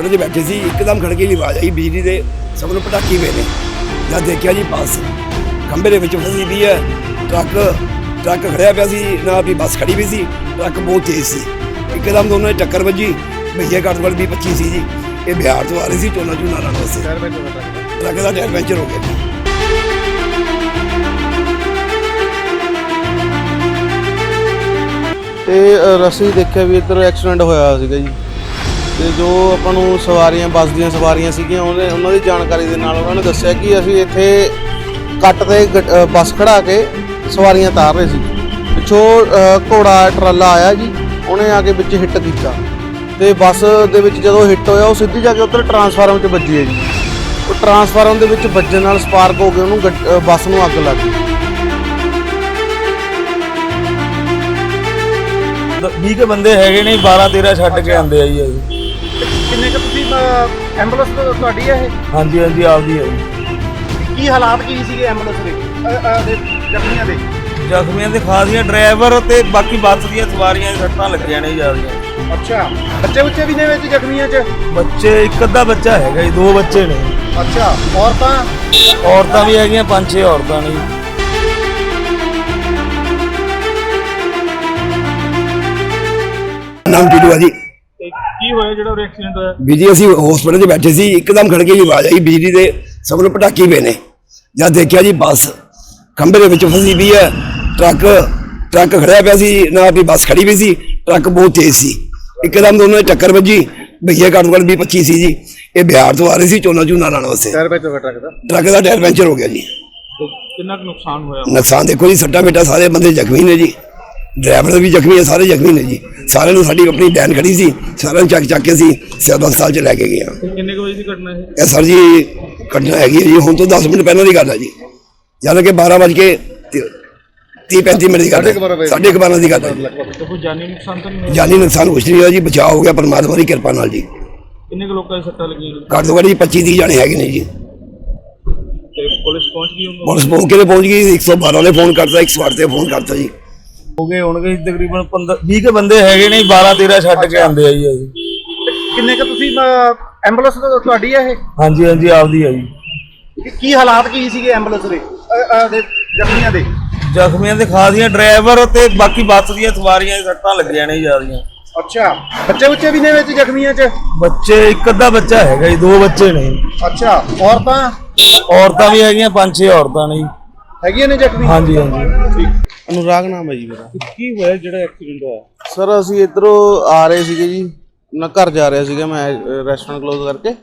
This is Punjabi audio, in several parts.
ਹਸਪੀਟਲ 'ਚ ਬੈਠੇ ਸੀ ਇੱਕਦਮ ਖੜਕੇ ਦੀ ਆਵਾਜ਼ ਆਈ ਬਿਜਲੀ ਦੇ ਸਭ ਨੂੰ ਪਟਾਕੀ ਪਏ ਨੇ। ਜਦ ਦੇਖਿਆ ਜੀ ਬੱਸ ਖੰਭੇ ਦੇ ਵਿੱਚ ਫਸੀ ਵੀ ਹੈ ਟਰੱਕ ਟਰੱਕ ਖੜਿਆ ਪਿਆ ਸੀ ਨਾ ਆਪਣੀ ਬੱਸ ਖੜੀ ਵੀ ਸੀ ਟਰੱਕ ਬਹੁਤ ਤੇਜ਼ ਸੀ। ਇੱਕਦਮ ਦੋਨਾਂ ਦੀ ਟੱਕਰ ਵੱਜੀ ਭਈਏ ਘੱਟ ਵੱਲ 20 25 ਸੀ ਜੀ। ਇਹ ਬਿਹਾਰ ਤੋਂ ਆ ਰਹੀ ਸੀ ਚੋਲਾ ਚੂਨਾ ਪਤਾ ਲੱਗਾ ਟਰੱਕ ਦਾ ਟਾਇਰ ਪੈਂਚਰ ਹੋ ਗਿਆ। ਜੀ ਤੇ ਅ, ਅਸੀਂ ਦੇਖਿਆ ਵੀ ਇੱਧਰ ਐਕਸੀਡੈਂਟ ਹੋਇਆ ਸੀਗਾ ਜੀ। ਤੇ ਜੋ ਆਪਾਂ ਨੂੰ ਸਵਾਰੀਆਂ, ਬੱਸ ਦੀਆਂ ਸਵਾਰੀਆਂ ਸੀਗੀਆਂ, ਉਹਨੇ ਉਹਨਾਂ ਦੀ ਜਾਣਕਾਰੀ ਦੇ ਨਾਲ ਉਹਨਾਂ ਨੇ ਦੱਸਿਆ ਕਿ ਅਸੀਂ ਇੱਥੇ ਕੱਟ ਤੇ ਗੱਡ- ਬੱਸ ਖੜਾ ਕੇ ਸਵਾਰੀਆਂ ਤਾਰ ਰਹੇ ਸੀ। ਪਿੱਛੋਂ ਘੋੜਾ ਟਰਾਲਾ ਆਇਆ ਜੀ, ਉਹਨੇ ਆ ਕੇ ਵਿੱਚ ਹਿੱਟ ਕੀਤਾ। ਤੇ ਬੱਸ ਦੇ ਵਿੱਚ ਜਦੋਂ ਹਿੱਟ ਹੋਇਆ, ਉਹ ਸਿੱਧੀ ਜਾ ਕੇ ਉੱਧਰ ਟਰਾਂਸਫਾਰਮ 'ਚ ਵੱਜੀ ਹੈ ਜੀ। ਉਹ ਟਰਾਂਸਫਾਰਮ ਦੇ ਵਿੱਚ ਵੱਜਣ ਨਾਲ ਸਪਾਰਕ ਹੋ ਕੇ ਉਹਨੂੰ ਗੱਡ- ਬੱਸ ਨੂੰ ਅੱਗ ਲੱਗ ਗਈ। 20 ਕੇ ਬੰਦੇ ਹੈਗੇ ਨੇ 12 13 ਛੱਡ ਕੇ ਆਂਦੇ ਆ ਜੀ ਇਹ। ਕਿੰਨੇ ਕੁ ਤੁਸੀਂ ਐਂਬੂਲੈਂਸ ਤੋਂ- ਤੁਹਾਡੀ ਹੈ ਇਹ? ਹਾਂਜੀ ਹਾਂਜੀ ਆਪਦੀ ਹੈ ਜੀ। ਕੀ ਹਾਲਾਤ ਕੀ ਸੀਗੇ ਐਂਬੂਲੈਂਸ ਦੇ? ਅਹ, ਦੇ ਜ਼ਖਮੀਆਂ ਦੇ? ਜ਼ਖਮੀਆਂ ਦੇ ਖਾਸੀਆਂ ਡਰਾਈਵਰ ਤੇ ਬਾਕੀ ਬੱਸ ਦੀਆਂ ਸਵਾਰੀਆਂ ਦੀ ਸੱਟਾਂ ਲੱਗੀਆਂ ਨੇ ਜਿਆਦੀਆਂ ਅੱਛਾ। ਬੱਚੇ ਬੱਚੇ ਵੀ ਨੇ ਵਿੱਚ ਜ਼ਖਮੀਆਂ 'ਚ? ਬੱਚੇ ਇੱਕ ਅੱਧਾ ਬੱਚਾ ਹੈਗਾ ਜੀ ਦੋ ਬੱਚੇ ਨੇ। ਅੱਛਾ। ਔਰਤਾਂ? ਔਰਤਾਂ ਵੀ ਹੈਗੀਆਂ ਪੰਜ ਛੇ ਔਰਤਾਂ ਨੇ ਜੀ। ਨਾਮ ਟੀਟੂ ਆ ਜੀ। ਕੀ ਹੋਇਆ ਜਿਹੜਾ ਉਹ ਐਕਸੀਡੈਂਟ ਹੋਇਆ? ਵੀ ਜੀ ਅਸੀਂ ਹਸਪੀਟਲ 'ਚ ਬੈਠੇ ਸੀ ਇੱਕਦਮ ਖੜਕੇ ਦੀ ਆਵਾਜ਼ ਆਈ ਬਿਜਲੀ ਦੇ ਸਭ ਨੂੰ ਪਟਾਕੀ ਪਏ ਨੇ। ਜਦ ਦੇਖਿਆ ਜੀ ਬੱਸ ਖੰਭੇ ਦੇ ਵਿੱਚ ਫਸੀ ਵੀ ਹੈ ਟਰੱਕ ਟਰੱਕ ਖੜਿਆ ਪਿਆ ਸੀ ਨਾ ਆਪਣੀ ਬੱਸ ਖੜੀ ਵੀ ਸੀ ਟਰੱਕ ਬਹੁਤ ਤੇਜ਼ ਸੀ। ਇੱਕਦਮ ਦੋਨਾਂ ਦੀ ਟੱਕਰ ਵੱਜੀ ਭਈਏ ਘੱਟ ਵੱਲ 20 25 ਸੀ ਜੀ। ਇਹ ਬਿਹਾਰ ਤੋਂ ਆ ਰਹੀ ਸੀ ਚੋਲਾ ਚੂਨਾ ਲਾਉਣ ਵਾਸਤੇ। ਸ਼ਹਿਰ ਵਿੱਚ ਟਰੱਕ ਦਾ? ਟਰੱਕ ਦਾ ਟਾਇਰ ਪੈਂਚਰ ਹੋ ਗਿਆ ਜੀ। ਕਿੰਨਾ ਕੁ ਨੁਕਸਾਨ ਹੋਇਆ? ਨੁਕਸਾਨ ਦੇਖੋ ਜੀ ਸੱਟਾ ਬੇਟਾ ਸਾਰੇ ਬੰਦੇ ਜ਼ਖਮੀ ਨੇ ਜੀ। ਡਰਾਈਵਰ ਵੀ ਜ਼ਖਮੀ ਹੈ ਸਾਰੇ ਜ਼ਖਮੀ ਨੇ ਜੀ। ਸਾਰਿਆਂ ਨੂੰ ਸਾਡੀ ਆਪਣੀ ਵੈਨ ਖੜੀ ਸੀ ਸਾਰਿਆਂ ਨੂੰ ਚੱਕ ਚੱਕ ਕੇ ਅਸੀਂ ਸਿਵਲ ਹਸਪਤਾਲ ਚ ਲੈ ਕੇ ਗਏ ਹਾਂ। ਕਿੰਨੇ ਕੁ ਵਜੇ ਦੀ ਘਟਨਾ ਹੈ? ਇਹ ਸਰ ਜੀ ਕੱਢਣਾ ਹੈਗੀ ਹੈ ਜੀ ਹੁਣ ਤੋਂ 10 ਮਿੰਟ ਪਹਿਲਾਂ ਦੀ ਗੱਲ ਹੈ ਜੀ। ਯਾਨੀ ਕਿ 12 ਵਜੇ ਕੇ 30 35 ਮਿੰਟ ਦੀ ਗੱਲ ਹੈ। ਸਾਢੇ ਕੁ ਦੀ ਗੱਲ ਹੈ ਕੋਈ ਜਾਨੀ ਨੁਕਸਾਨ ਤਾਂ ਨਹੀਂ ਜਾਨੀ ਨੁਕਸਾਨ ਕੁਛ ਨਹੀਂ ਹੋਇਆ ਜੀ ਬਚਾਅ ਹੋ ਗਿਆ ਪਰਮਾਤਮਾ ਦੀ ਕਿਰਪਾ ਨਾਲ ਜੀ। ਕਿੰਨੇ ਕੁ ਲੋਕਾਂ ਦੀ ਸੱਟਾਂ ਲੱਗੀਆਂ? ਨੇ? ਘੱਟ ਤੋਂ ਘੱਟ ਜੀ 25 30 ਜਾਣੇ ਹੈਗੇ ਨੇ ਜੀ। ਤੇ ਪੁਲਿਸ ਪਹੁੰਚ ਗਈ ਉਹਨਾਂ ਪੁਲਿਸ ਮੌਕੇ ਤੇ ਪਹੁੰਚ ਗਈ 112 ਵਾਲੇ ਫੋਨ ਕਰਤਾ 108 ਤੇ ਫੋਨ ਕਰਤਾ ਜੀ। ਹੋ ਗਏ ਹੋਣਗੇ ਜੀ ਤਕਰੀਬਨ 15 20 ਕੇ ਬੰਦੇ ਹੈਗੇ ਨੇ 12 13 ਛੱਡ ਕੇ ਆਂਦੇ ਆ ਜੀ। ਕਿੰਨੇ ਕੁ ਤੁਸੀਂ ਐਂਬੂਲੈਂਸ ਤੁਹਾਡੀ ਹੈ ਇਹ? ਹਾਂਜੀ ਹਾਂਜੀ ਆਪਦੀ ਹੈ ਜੀ। ਕੀ- ਕੀ ਹਾਲਾਤ ਕੀ ਸੀਗੇ ਐਂਬੂਲੈਂਸ ਦੇ? ਦੇ ਜ਼ਖਮੀਆਂ ਦੇ? ਜ਼ਖਮੀਆਂ ਦੇ ਖਾਸੀਆਂ ਡਰਾਈਵਰ ਤੇ ਬਾਕੀ ਬੱਸ ਦੀਆਂ ਸਵਾਰੀਆਂ ਦੀ ਸੱਟਾਂ ਲੱਗੀਆਂ ਨੇ ਜਿਆਦੀਆਂ ਅੱਛਾ ਬੱਚੇ ਬੱਚੇ ਵੀ ਨੇ ਵਿੱਚ ਜ਼ਖਮੀਆਂ 'ਚ? ਬੱਚੇ ਇੱਕ ਅੱਧਾ ਬੱਚਾ ਹੈਗਾ ਜੀ ਦੋ ਬੱਚੇ ਨੇ। ਅੱਛਾ ਔਰਤਾਂ? ਔਰਤਾਂ ਵੀ ਹੈਗੀਆਂ ਪੰਜ ਛੇ ਔਰਤਾਂ ਨੇ ਜੀ। ਹੈਗੀਆਂ ਨੇ ਜ਼ਖਮੀ ਹਾਂਜੀ ਹਾਂਜੀ। ਅਨੁਰਾਗ ਨਾਮ ਹੈ ਜੀ ਮੇਰਾ। ਕੀ ਹੋਇਆ ਜਿਹੜਾ ਐਕਸੀਡੈਂਟ ਹੋਇਆ? ਸਰ ਅਸੀਂ ਇਧਰੋਂ ਆ ਰਹੇ ਸੀਗੇ ਜੀ। ਨਾ ਘਰ ਜਾ ਰਿਹਾ ਸੀਗਾ ਮੈਂ ਰੈਸਟੋਰੈਂਟ ਕਲੋਜ਼ ਕਰਕੇ।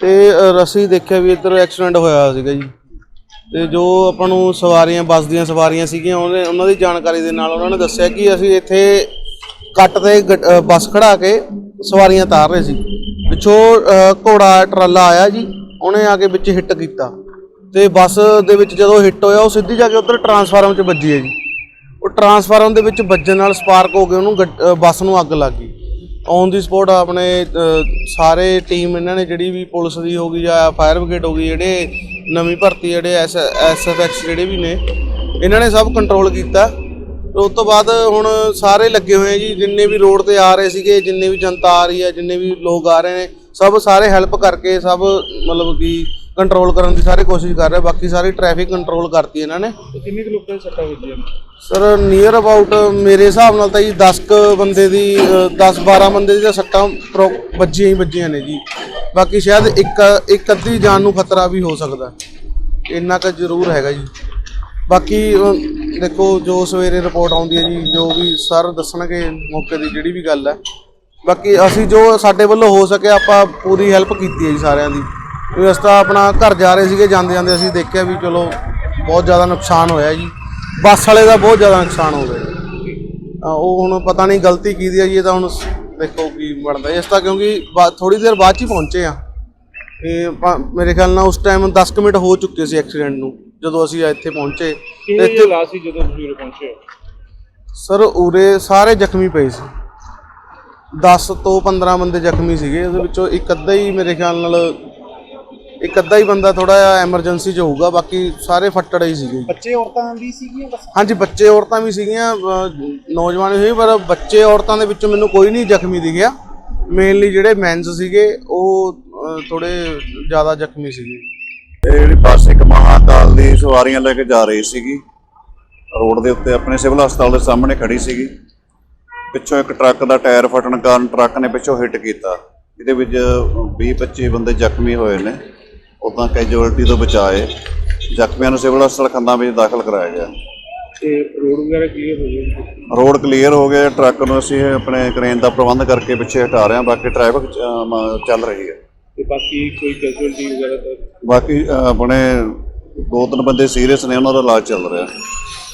ਤੇ ਅ, ਅਸੀਂ ਦੇਖਿਆ ਵੀ ਇੱਧਰ ਐਕਸੀਡੈਂਟ ਹੋਇਆ ਸੀਗਾ ਜੀ। ਤੇ ਜੋ ਆਪਾਂ ਨੂੰ ਸਵਾਰੀਆਂ ਬੱਸ ਦੀਆਂ ਸਵਾਰੀਆਂ ਸੀਗੀਆਂ ਉਹਨੇ ਉਹਨਾਂ ਦੀ ਜਾਣਕਾਰੀ ਦੇ ਨਾਲ ਉਹਨਾਂ ਨੇ ਦੱਸਿਆ ਕਿ ਅਸੀਂ ਇੱਥੇ ਕੱਟ ਤੇ ਗੱਡ- ਅ, ਬੱਸ ਖੜਾ ਕੇ ਸਵਾਰੀਆਂ ਤਾਰ ਰਹੇ ਸੀ। ਪਿੱਛੋਂ ਅ, ਘੋੜਾ ਟਰਾਲਾ ਆਇਆ ਜੀ ਉਹਨੇ ਆ ਕੇ ਵਿੱਚ ਹਿੱਟ ਕੀਤਾ। ਤੇ ਬੱਸ ਦੇ ਵਿੱਚ ਜਦੋਂ ਹਿੱਟ ਹੋਇਆ ਉਹ ਸਿੱਧੀ ਜਾ ਕੇ ਉੱਧਰ ਟਰਾਂਸਫਾਰਮ 'ਚ ਵੱਜੀ ਹੈ ਜੀ। ਉਹ ਟਰਾਂਸਫਾਰਮ ਦੇ ਵਿੱਚ ਵੱਜਣ ਨਾਲ ਸਪਾਰਕ ਹੋ ਕੇ ਉਹਨੂੰ ਗੱਡ- ਬੱਸ ਨੂੰ ਅੱਗ ਲੱਗ ਗਈ। ਔਨ ਦੀ ਸਪੋਟ ਆਪਣੇ ਸਾਰੇ ਟੀਮ ਇਹਨਾਂ ਨੇ ਜਿਹੜੀ ਵੀ ਪੁਲਿਸ ਦੀ ਹੋ ਗਈ ਜਾਂ ਫਾਇਰ ਬ੍ਰਿਗੇਡ ਹੋ ਗਈ, ਜਿਹੜੇ ਨਵੀਂ ਭਰਤੀ ਜਿਹੜੇ ਐਸ ਐਸਐਫਐਕਸ ਜਿਹੜੇ ਵੀ ਨੇ, ਇਹਨਾਂ ਨੇ ਸਭ ਕੰਟਰੋਲ ਕੀਤਾ। ਤੇ ਉਸ ਤੋਂ ਬਾਅਦ ਹੁਣ ਸਾਰੇ ਲੱਗੇ ਹੋਏ ਆ ਜੀ, ਜਿੰਨੇ ਵੀ ਰੋਡ ਤੇ ਆ ਰਹੇ ਸੀਗੇ, ਜਿੰਨੇ ਵੀ ਜਨਤਾ ਆ ਰਹੀ ਹੈ, ਜਿੰਨੇ ਵੀ ਲੋਕ ਆ ਰਹੇ ਨੇ, ਸਭ ਸਾਰੇ ਹੈਲਪ ਕਰਕੇ ਸਭ ਮਤਲਬ ਕਿ ਕੰਟਰੋਲ ਕਰਨ ਦੀ ਸਾਰੇ ਕੋਸ਼ਿਸ਼ ਕਰ ਰਹੇ ਬਾਕੀ ਸਾਰੀ ਟ੍ਰੈਫਿਕ ਕੰਟਰੋਲ ਕਰਤੀ ਇਹਨਾਂ ਨੇ। ਕਿੰਨੇ ਕੁ ਲੋਕਾਂ ਦੀ ਸੱਟਾਂ ਵੱਜੀਆਂ? ਸਰ ਨੀਅਰ ਅਬਾਊਟ ਮੇਰੇ ਹਿਸਾਬ ਨਾਲ ਤਾਂ ਜੀ 10 ਕ ਬੰਦੇ ਦੀ 10 12 ਬੰਦੇ ਦੀ ਤਾਂ ਸੱਟਾਂ ਪ੍ਰੋ- ਵੱਜੀਆਂ ਹੀ ਵੱਜੀਆਂ ਨੇ ਜੀ। ਬਾਕੀ ਸ਼ਾਇਦ ਇੱਕ ਇੱਕ ਅੱਧੀ ਜਾਨ ਨੂੰ ਖਤਰਾ ਵੀ ਹੋ ਸਕਦਾ। ਇੰਨਾ ਕੁ ਜ਼ਰੂਰ ਹੈਗਾ ਜੀ। ਬਾਕੀ ਅ, ਦੇਖੋ ਜੋ ਸਵੇਰੇ ਰਿਪੋਰਟ ਆਉਂਦੀ ਹੈ ਜੀ ਜੋ ਵੀ ਸਰ ਦੱਸਣਗੇ ਮੌਕੇ ਦੀ ਜਿਹੜੀ ਵੀ ਗੱਲ ਹੈ। ਬਾਕੀ ਅਸੀਂ ਜੋ ਸਾਡੇ ਵੱਲੋਂ ਹੋ ਸਕਿਆ ਆਪਾਂ ਪੂਰੀ ਹੈਲਪ ਕੀਤੀ ਹੈ ਜੀ ਸਾਰਿਆਂ ਦੀ। ਅਸੀਂ ਤਾਂ ਆਪਣਾ ਘਰ ਜਾ ਰਹੇ ਸੀਗੇ ਜਾਂਦੇ ਜਾਂਦੇ ਅਸੀਂ ਦੇਖਿਆ ਵੀ ਚਲੋ ਬਹੁਤ ਜ਼ਿਆਦਾ ਨੁਕਸਾਨ ਹੋਇਆ ਜੀ। ਬੱਸ ਵਾਲੇ ਦਾ ਬਹੁਤ ਜ਼ਿਆਦਾ ਨੁਕਸਾਨ ਹੋ ਗਿਆ। ਅ, ਉਹ ਹੁਣ ਪਤਾ ਨਹੀਂ ਗਲਤੀ ਕਿਹਦੀ ਹੈ ਜੀ ਇਹ ਤਾਂ ਹੁਣ ਦੇਖੋ ਕੀ ਬਣਦਾ ਇਸ ਤਾਂ ਕਿਉਂਕਿ ਥੋੜੀ ਦੇਰ ਬਾਅਦ ਚ ਹੀ ਪਹੁੰਚੇ ਆ ਇਹ ਮੇਰੇ ਖਿਆਲ ਨਾਲ ਉਸ ਟਾਈਮ 10 ਕੁ ਮਿੰਟ ਹੋ ਚੁੱਕੇ ਸੀ ਐਕਸੀਡੈਂਟ ਨੂੰ ਜਦੋਂ ਅਸੀਂ ਇੱਥੇ ਪਹੁੰਚੇ। ਤੇ ਇੱਥੇ ਹਾਲਾਤ ਸੀ ਜਦੋਂ ਤੁਸੀਂ ਉਰੇ ਪਹੁੰਚੇ? ਸਰ ਉਰੇ ਸਾਰੇ ਜ਼ਖਮੀ ਪਏ ਸੀ। 10 ਤੋਂ 15 ਬੰਦੇ ਜ਼ਖਮੀ ਸੀਗੇ। ਉਹਦੇ ਵਿੱਚੋਂ ਇੱਕ ਅੱਧਾ ਹੀ ਮੇਰੇ ਖਿਆਲ ਨਾਲ ਇੱਕ ਅੱਧਾ ਹੀ ਬੰਦਾ ਥੋੜਾ ਜਿਹਾ ਐਮਰਜੈਂਸੀ 'ਚ ਹੋਊਗਾ ਬਾਕੀ ਸਾਰੇ ਫੱਟੜ ਹੀ ਸੀਗੇ ਬੱਚੇ ਔਰਤਾਂ ਵੀ ਸੀਗੀਆਂ ਬਸ? ਹਾਂਜੀ ਬੱਚੇ ਔਰਤਾਂ ਵੀ ਸੀਗੀਆਂ ਨੌਜਵਾਨ ਵੀ ਸੀ ਪਰ ਬੱਚੇ ਔਰਤਾਂ ਦੇ ਵਿੱਚੋਂ ਮੈਨੂੰ ਕੋਈ ਨਹੀਂ ਜ਼ਖਮੀ ਦਿਖਿਆ। ਮੇਨਲੀ ਜਿਹੜੇ ਮੈਨਸ ਸੀਗੇ ਉਹ ਥੋੜੇ ਜ਼ਿਆਦਾ ਜ਼ਖਮੀ ਸੀਗੇ। ਇਹ ਜਿਹੜੀ ਬੱਸ ਇੱਕ ਮਹਾਕਾਲ ਦੀ ਸਵਾਰੀਆਂ ਲੈ ਕੇ ਜਾ ਰਹੀ ਸੀਗੀ ਰੋਡ ਦੇ ਉੱਤੇ ਆਪਣੇ ਸਿਵਲ ਹਸਪਤਾਲ ਦੇ ਸਾਹਮਣੇ ਖੜੀ ਸੀਗੀ। ਪਿੱਛੋਂ ਇੱਕ ਟਰੱਕ ਦਾ ਟਾਇਰ ਫਟਣ ਕਾਰਨ ਟਰੱਕ ਨੇ ਪਿੱਛੋਂ ਹਿੱਟ ਕੀਤਾ। ਇਹਦੇ ਵਿੱਚ 20-25 ਬੰਦੇ ਜ਼ਖਮੀ ਹੋਏ ਨੇ। ਉਦਾਂ ਕੈਜੂਅਲਟੀ ਤੋਂ ਬਚਾਏ। ਜ਼ਖਮੀਆਂ ਨੂੰ ਸਿਵਲ ਹਸਪਤਾਲ ਖੰਨਾ ਵਿੱਚ ਦਾਖਲ ਕਰਾਇਆ ਗਿਆ। ਤੇ ਰੋਡ ਵਗੈਰਾ ਕਲੀਅਰ ਹੋ ਗਏ ਰੋਡ ਕਲੀਅਰ ਹੋ ਗਿਆ ਟਰੱਕ ਨੂੰ ਅਸੀਂ ਆਪਣੇ ਕ੍ਰੇਨ ਦਾ ਪ੍ਰਬੰਧ ਕਰਕੇ ਪਿੱਛੇ ਹਟਾ ਰਹੇ ਹਾਂ ਬਾਕੀ ਟ੍ਰੈਫਿਕ ਚੱਲ ਰਹੀ ਹੈ। ਤੇ ਬਾਕੀ ਕੋਈ ਕੈਜੂਅਲਟੀ ਵਗੈਰਾ ਤਾਂ ਬਾਕੀ ਆਪਣੇ ਦੋ ਤਿੰਨ ਬੰਦੇ ਸੀਰੀਅਸ ਨੇ ਉਹਨਾਂ ਦਾ ਇਲਾਜ ਚੱਲ ਰਿਹਾ।